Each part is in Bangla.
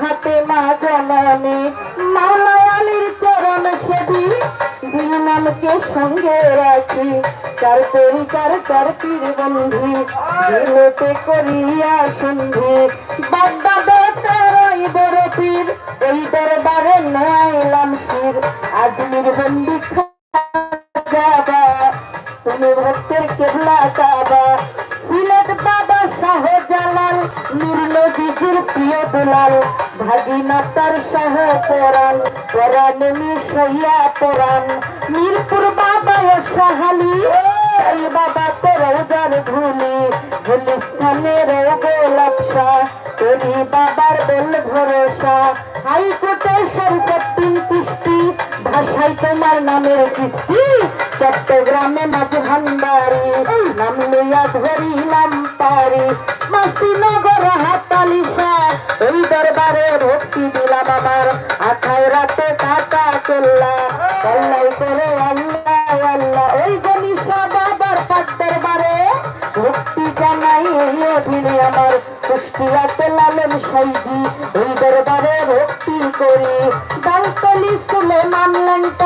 হাতে মা জননে মামায়ালির চরণ সেবি দিল নামকে সঙ্গে রাখি। তার তরি তার তার পীর বন্ধি দিলতে করিয়া সন্ধি। বাদ্দা দরতারই বড় পীর, ওই দরবারে নাইলাম শির। আজমির বন্দি খাবা তুমি ভক্তের কেবলা কাবা। সিলেট বাবা শাহজালাল জালাল, নূর প্রিয় দুলাল। ভাগিনাতার শাহ পরাণ পরাণ মিশইয়া পরাণ। মিরপুর বাবা ও শাহালি এই বাবা তো রোজার ধুলি গুলিস্তানের গোলাপসা তোরি বাবার বেল ভরসা। হাইকোর্টে সম্পত্তি চিষ্টি ভাষায় তোমার নামের কিস্তি চট্টগ্রামে মাঝ নাম লইয়া ধরিলাম পারি। মাসিনগর দরবারে ভক্তি দিলাম আমার। আঠায় রাতে কাকা চললা কল্লাই করে আল্লাহ আল্লাহ। ওই সব বাবার পাত্তার বারে ভক্তি জানাই এই অধীনে আমার। কুষ্টিয়াতে লালন সাইজি এই দরবারে ভক্তি করি। দালতলি সুলেমান লঙ্কা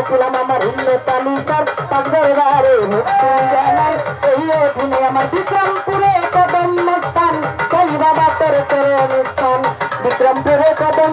রাখিলাম আমার হিন্নতালি সব পাক দরবারে ভক্তি জানাই এই অধীনে আমার বিক্রমপুরে কদম মস্তান কই বাবা তোর তোর অনুষ্ঠান বিক্রমপুরে কদম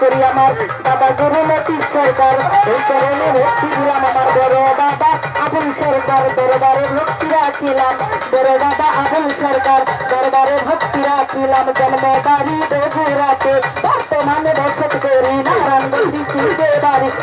করি আমার বাবা গুরু লতিফ সরকার। এই চরণে ভক্তি দিলাম আমার বড় বাবা আবুল সরকার। দরবারে ভক্তি রাখিলাম। বড় বাবা আবুল সরকার, দরবারে ভক্তি রাখিলাম। জন্ম বাড়ি বগুড়াতে বর্তমানে বসত করি বাড়ি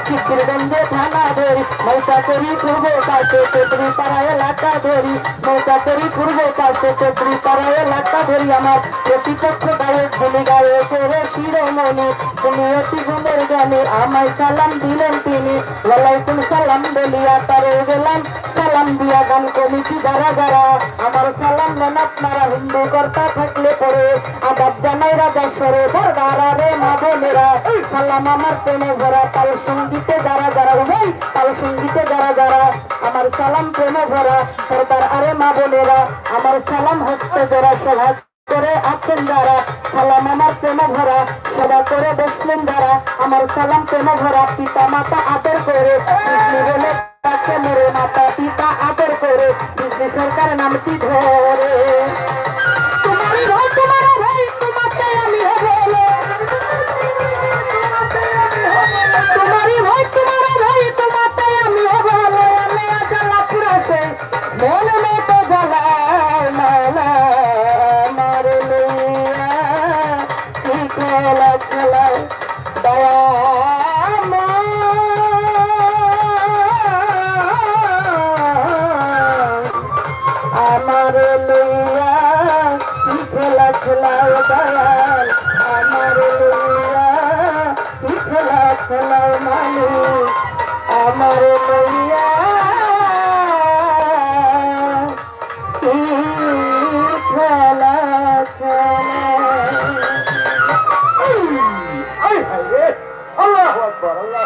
চিত্রগঞ্জে থানা ধরি নৌকা করি পূর্ব পাশে চৌধুরী পাড়ায় লাটা ধরি। নৌকা করি পূর্ব পাশে চৌধুরী পাড়ায় লাটা ধরি। আমার প্রতিপক্ষ গায়ে ভুলি গায়ে করে শিরোমণি তুমি অতি গুণের গানে আমায় সালাম দিলেন তিনি, ওয়ালাইকুম সালাম বলিয়া তারে গেলাম। সালাম দিয়া গান কমিটি যারা যারা আমার সালাম নেন আপনারা হিন্দু কর্তা থাকলে পরে। আদাব জানাই রাজা সরে বরদারা রে মা বোনেরা। সালাম আমার প্রেমে ভরা তাল সঙ্গীতে যারা যারা উভয় তাল সঙ্গীতে যারা যারা আমার সালাম প্রেমে ভরা সরকার আরে মা বোনেরা। আমার সালাম হচ্ছে যারা সভা করে আছেন যারা, সালাম আমার প্রেম ভরা সদা করে বসলেন যারা, আমার সালাম প্রেম ভরা পিতা মাতা আদর করে বলে তাকে মেরে মাতা পিতা আদর করে বিজলি সরকার নামটি ধরে। দয়াল আমার লইয়া কি খেলা খেলায় মালিক আমার লইয়া। আল্লাহ আকবার আল্লাহ